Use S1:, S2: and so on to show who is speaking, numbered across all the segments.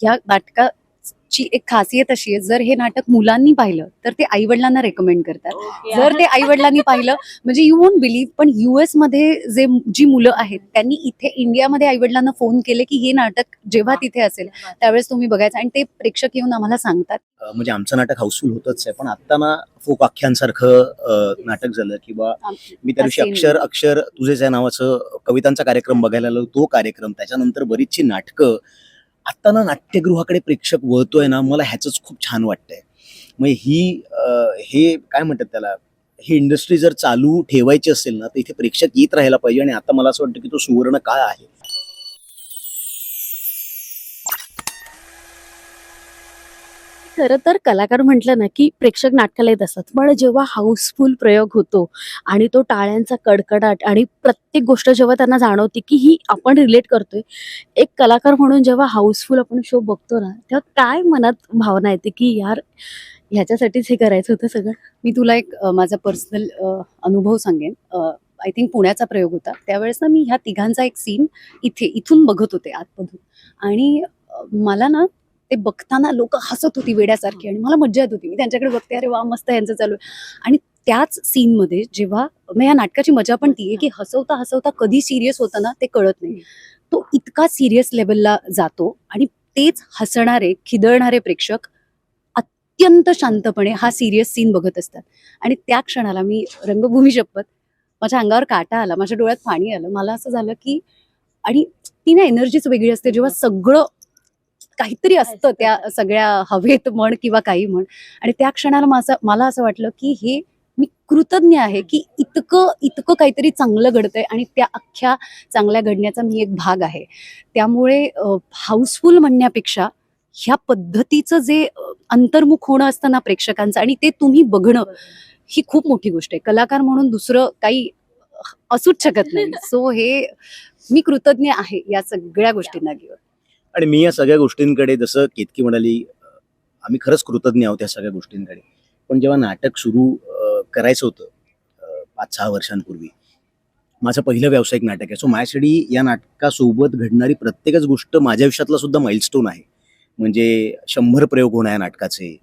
S1: या नाटकाची एक खासियत अशी आहे जर हे नाटक मुलांनी पाहिलं तर ते आई वडिलांना रेकमेंड करतात जर ते आई वडिलांनी पाहिलं म्हणजे यू वोंट बिलीव्ह पण युएसमध्ये जे जी मुलं आहेत त्यांनी इथे इंडियामध्ये आई वडिलांना फोन केले की हे नाटक जेव्हा तिथे असेल त्यावेळेस तुम्ही बघायचं. आणि ते प्रेक्षक येऊन आम्हाला सांगतात.
S2: म्हणजे आमचं नाटक हाऊसफुल होतच आहे पण आता ना फोक आख्यांसारखं नाटक झालं किंवा मी त्या दिवशी
S1: असेल.
S2: अक्षर अक्षर तुझेच या नावाचं कवितांचा कार्यक्रम बघायला आलो तो कार्यक्रम त्याच्यानंतर बरीचशी नाटकं आता ना नाट्यगृहाकडे प्रेक्षक वळतोय ना मला ह्याच खूप छान वाटतंय. मग ही हे काय म्हणतात त्याला ही इंडस्ट्री जर चालू ठेवायची असेल ना तर इथे प्रेक्षक येत राहायला पाहिजे. आणि आता मला असं वाटतं की तो सुवर्ण काळ आहे.
S3: खरं तर कलाकार म्हटलं ना की प्रेक्षक नाटकाला येत असतात पण जेव्हा हाऊसफुल प्रयोग होतो आणि तो टाळ्यांचा कडकडाट आणि प्रत्येक गोष्ट जेव्हा त्यांना जाणवते की ही आपण रिलेट करतोय एक कलाकार म्हणून जेव्हा हाऊसफुल आपण शो बघतो ना तेव्हा काय मनात भावना येते की यार ह्याच्यासाठीच हे करायचं होतं सगळं?
S1: मी तुला एक अ, माझा पर्सनल अनुभव सांगेन. आय थिंक पुण्याचा प्रयोग होता. त्यावेळेस ना मी ह्या तिघांचा एक सीन इथे इथून बघत होते आतमधून. आणि अ, मला ना ते बघताना लोक हसत होती वेड्यासारखी आणि मला मज्जा येत होती. मी त्यांच्याकडे बघते अरे वा मस्त यांचं चालू आहे. आणि त्याच सीनमध्ये जेव्हा मग या नाटकाची मजा पण ती आहे की हसवता हसवता कधी सिरियस होतं ना ते कळत नाही. तो इतका सिरियस लेवलला जातो आणि तेच हसणारे खिदळणारे प्रेक्षक अत्यंत शांतपणे हा सिरियस सीन बघत असतात. आणि त्या क्षणाला मी रंगभूमी शपथ माझ्या अंगावर काटा आला माझ्या डोळ्यात पाणी आलं. मला असं झालं की आणि ती ना एनर्जीच वेगळी असते. जेव्हा सगळं काहीतरी असतं त्या सगळ्या हवेत म्हण किंवा काही म्हण. आणि त्या क्षणाला माझं मला असं वाटलं की हे मी कृतज्ञ आहे की इतकं इतकं काहीतरी चांगलं घडतंय आणि त्या अख्ख्या चांगल्या घडण्याचा मी एक भाग आहे. त्यामुळे हाऊसफुल म्हणण्यापेक्षा ह्या पद्धतीचं जे अंतर्मुख होणं असतं ना प्रेक्षकांचं आणि ते तुम्ही बघणं ही खूप मोठी गोष्ट आहे. कलाकार म्हणून दुसरं काही असूच शकत नाही. सो हे मी कृतज्ञ आहे या सगळ्या गोष्टींना घेऊन
S2: आणि मी या सगळ्या गोष्टींकडे जसं केतकी म्हणाली आम्ही खरंच कृतज्ञ आहोत या सगळ्या गोष्टींकडे. पण जेव्हा नाटक सुरू करायचं होतं पाच सहा वर्षांपूर्वी माझं पहिलं व्यावसायिक नाटक आहे. सो माझ्यासाठी या नाटकासोबत घडणारी प्रत्येकच गोष्ट माझ्या आयुष्यातला सुद्धा माइलस्टोन आहे. म्हणजे शंभर प्रयोग होणार या नाटकाचे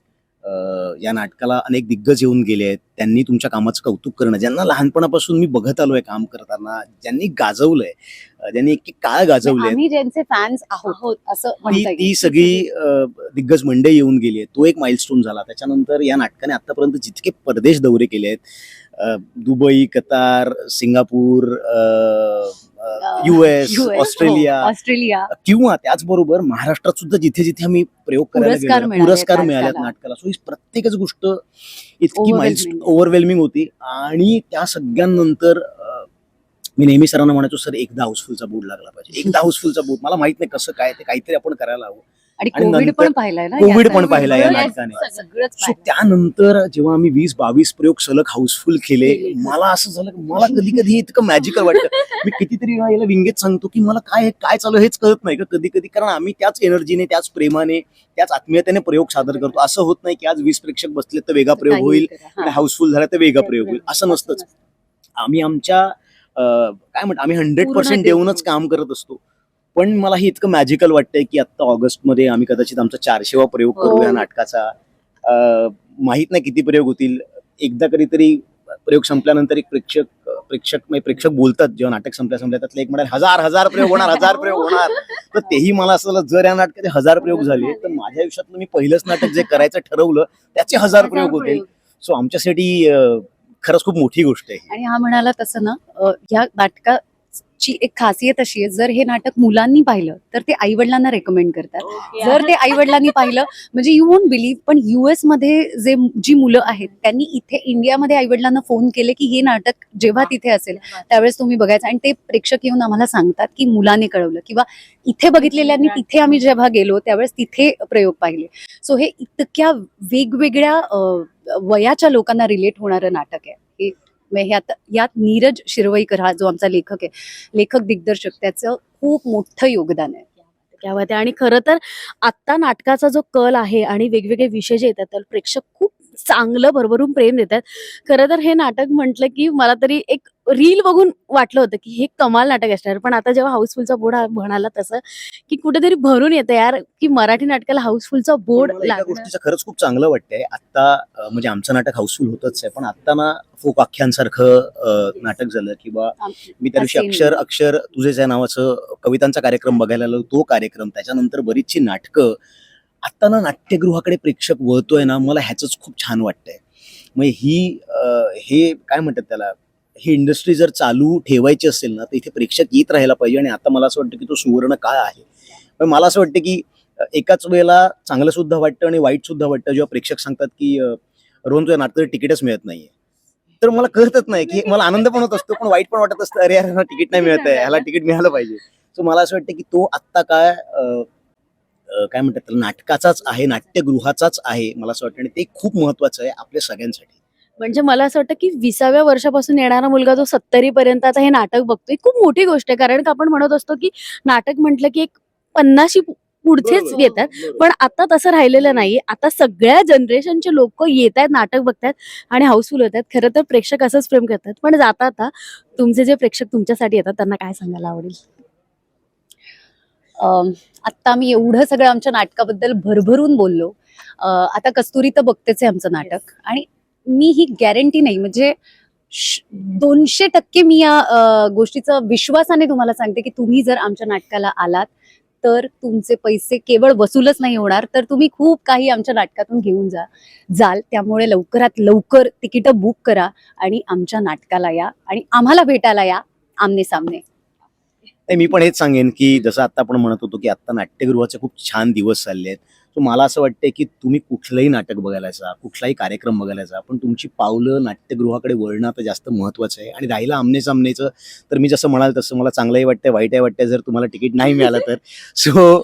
S2: या नाटकाला अनेक दिग्गज येऊन गेले आहेत. त्यांनी तुमच्या कामाचं कौतुक करणं ज्यांना लहानपणापासून मी बघत आलोय काम करताना ज्यांनी गाजवलंय ज्यांनी एक काळ गाजवले
S1: ज्यांचे फॅन्स आहोत असं
S2: ती सगळी दिग्गज मंडळी येऊन गेली आहे तो एक माइलस्टोन झाला. त्याच्यानंतर या नाटकाने आतापर्यंत जितके परदेश दौरे केले आहेत दुबई कतार सिंगापूर युएस
S1: हो,
S2: ऑस्ट्रेलिया.
S1: ऑस्ट्रेलिया.
S2: किंवा त्याचबरोबर महाराष्ट्रात सुद्धा जिथे जिथे आम्ही प्रयोग करायला
S1: पुरस्कार.
S2: मिळाल्यात नाटकाला. सो ही प्रत्येकच गोष्ट इतकी ओव्हरवेल्मिंग होती. आणि त्या सगळ्यांनंतर मी नेहमी सरांना म्हणायचो सर एकदा हाऊसफुलचा बोर्ड लागला पाहिजे. एकदा हाऊसफुलचा बोर्ड मला माहीत नाही कसं काय ते. काहीतरी आपण करायला हवं.
S1: आणि कोविड पण पाहिलंय ना
S2: कोविड. पण पाहिला या
S1: सगळंच-
S2: नाटकाने. सो. त्यानंतर जेव्हा आम्ही वीस बावीस प्रयोग सलग हाऊसफुल केले. मला असं झालं की मला कधी कधी इतकं मॅजिकल वाटतं मी कितीतरी वेळा याला विंगेत सांगतो की मला काय काय चालू आहे हेच कळत नाही का कधी कधी कारण आम्ही त्याच एनर्जीने त्याच प्रेमाने त्याच आत्मीयतेने प्रयोग सादर करतो असं होत नाही की आज वीस प्रेक्षक बसले तर वेगळा प्रयोग होईल.
S1: हा.
S2: हाऊसफुल झाला तर वेगळा प्रयोग होईल असं नसतंच आम्ही आमच्या काय म्हणतो आम्ही हंड्रेड पर्सेंट
S1: देऊ.
S2: देऊनच काम करत असतो पण मला हे इतकं मॅजिकल वाटतंय की आता ऑगस्टमध्ये आम्ही कदाचित आमचा चारशेवा प्रयोग करू
S1: हो.
S2: या नाटकाचा. माहीत नाही किती प्रयोग होतील. एकदा कधीतरी प्रयोग संपल्यानंतर एक प्रेक्षक प्रेक्षक म्हणजे प्रेक्षक बोलतात. जेव्हा नाटक संपल्या संपल्या त्यातले एक म्हणाल हजार हजार प्रयोग होणार हजार प्रयोग होणार. तर तेही मला असं जर या नाटकाचे हजार प्रयोग झाले तर माझ्या आयुष्यातलं मी पहिलंच नाटक जे करायचं ठरवलं त्याचे हजार प्रयोग होतील. सो आमच्यासाठी खरंच खूप मोठी गोष्ट आहे
S1: आणि हा म्हणाला तसं ना अ, ह्या नाटकाची एक खासियत अशी आहे जर हे नाटक मुलांनी पाहिलं तर ते आई वडिलांना रेकमेंड करतात जर ते आई वडिलांनी पाहिलं म्हणजे यू वोंट बिलीव्ह पण युएसमध्ये जे जी मुलं आहेत त्यांनी इथे इंडियामध्ये आई वडिलांना फोन केले की हे नाटक जेव्हा तिथे असेल त्यावेळेस तुम्ही बघायचं. आणि ते प्रेक्षक येऊन आम्हाला सांगतात की मुलाने कळवलं किंवा इथे बघितलेल्यांनी तिथे आम्ही जेव्हा गेलो त्यावेळेस तिथे प्रयोग पाहिले. सो हे इतक्या वेगवेगळ्या वयाच्या लोकांना रिलेट होणारं नाटक आहे. हे ह्यात यात नीरज शिरवईकर हा जो आमचा लेखक आहे लेखक दिग्दर्शक त्याचं खूप मोठं योगदान आहे.
S3: आणि खरं तर आत्ता नाटकाचा जो कल आहे आणि वेगवेगळे विषय जे येतात प्रेक्षक खूप चांगलं भरभरून प्रेम देतात. खरं तर हे नाटक म्हटलं की मला तरी एक रील बघून वाटलं होतं की हे कमाल नाटक असणार. पण आता जेव्हा हाऊसफुलचा बोर्ड म्हणाला तसं की कुठेतरी भरून येतं यार की मराठी नाटकाला हाऊसफुलचा बोर्ड
S2: गोष्टीचं खरंच खूप चांगलं वाटतंय. आता म्हणजे आमचं नाटक हाऊसफुल होतच आहे पण आता ना फोक आख्यांसारखं नाटक झालं किंवा मी त्या दिवशी. अक्षर अक्षर तुझेच या नावाचं कवितांचा कार्यक्रम बघायला आलो तो कार्यक्रम त्याच्यानंतर बरीचशी नाटकं आता ना नाट्यगृहाकडे प्रेक्षक वळतोय ना मला ह्याच खूप छान वाटतंय. मग ही हे काय म्हणतात त्याला ही इंडस्ट्री जर चालू ठेवायची असेल ना तर इथे प्रेक्षक येत राहायला पाहिजे आणि आता मला असं वाटतं की तो सुवर्ण काळ आहे. पण मला असं वाटतं की एकाच वेळेला चांगलं सुद्धा वाटतं आणि वाईट सुद्धा वाटतं जेव्हा प्रेक्षक सांगतात की रोहन तुझ्या नाटकाचं तिकीटच मिळत नाहीये. तर मला कळतच नाही की मला आनंद पण होत असतो पण वाईट पण वाटत असतं अरे यार तिकीट नाही मिळत आहे ह्याला तिकीट मिळालं पाहिजे. सो मला असं वाटतं की तो आत्ता काय काय म्हणतात त्याला नाटकाचाच आहे नाट्यगृहाचाच आहे मला असं वाटतं. आणि ते खूप महत्वाचं आहे आपल्या सगळ्यांसाठी.
S3: म्हणजे मला असं वाटतं की विसाव्या वर्षापासून येणारा मुलगा जो सत्तरी पर्यंत आता हे नाटक बघतोय खूप मोठी गोष्ट आहे. कारण का आपण म्हणत असतो की नाटक म्हटलं की एक पन्नाशी पुढचेच येतात. पण आता तसं राहिलेलं नाही आता सगळ्या जनरेशनचे लोक येत आहेत नाटक बघतात आणि हाऊसफुल होत आहेत खरं तर प्रेक्षक असंच प्रेम करतात. पण जाता आता तुमचे जे प्रेक्षक तुमच्यासाठी येतात त्यांना काय सांगायला आवडेल?
S1: आत्ता आम्ही एवढं सगळं आमच्या नाटकाबद्दल भरभरून बोललो. आता कस्तुरी तर बघतेच आहे आमचं नाटक. आणि मी ही गॅरंटी नाही म्हणजे दोनशे टक्के मी या गोष्टीचं विश्वासाने तुम्हाला सांगते की तुम्ही जर आमच्या नाटकाला आलात तर तुमचे पैसे केवळ वसूलच नाही होणार तर तुम्ही खूप काही आमच्या नाटकातून घेऊन जा जाल. त्यामुळे लवकरात लवकर तिकीटं बुक करा आणि आमच्या नाटकाला या आणि आम्हाला भेटायला या आमने सामने.
S2: नाही मी पण हेच सांगेन की जसं आता आपण म्हणत होतो की आता नाट्यगृहाचे खूप छान दिवस चालले आहेत सो मला असं वाटतंय की तुम्ही कुठलंही नाटक बघायला जा कुठलाही कार्यक्रम बघायला जा पण तुमची पावलं नाट्यगृहाकडे वळणं आता जास्त महत्वाचं आहे. आणि राहिलं आमने सामनेचं तर मी जसं म्हणाल तसं मला चांगलंही वाटतंय वाईटही वाटतंय जर तुम्हाला तिकीट नाही मिळालं तर. सो.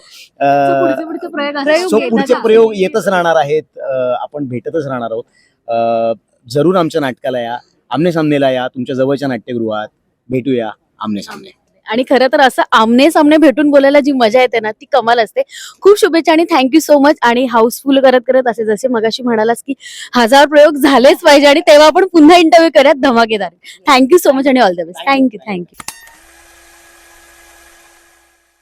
S2: सो पुढचे. प्रयोग येतच राहणार आहेत. आपण भेटतच राहणार आहोत. जरूर आमच्या नाटकाला या आमने सामनेला या तुमच्या जवळच्या नाट्यगृहात भेटूया आमने सामने
S3: आणि खरं तर असं आमने सामने भेटून बोलायला जी मजा येते ना ती कमाल असते. खूप शुभेच्छा आणि थँक्यू सो मच आणि हाऊसफुल करत करत असे जसे मगाशी म्हणालास की हजार प्रयोग झालेच पाहिजे आणि तेव्हा आपण पुन्हा इंटरव्ह्यू करत धमाकेदार. थँक्यू सो मच आणि all the best thank you thank you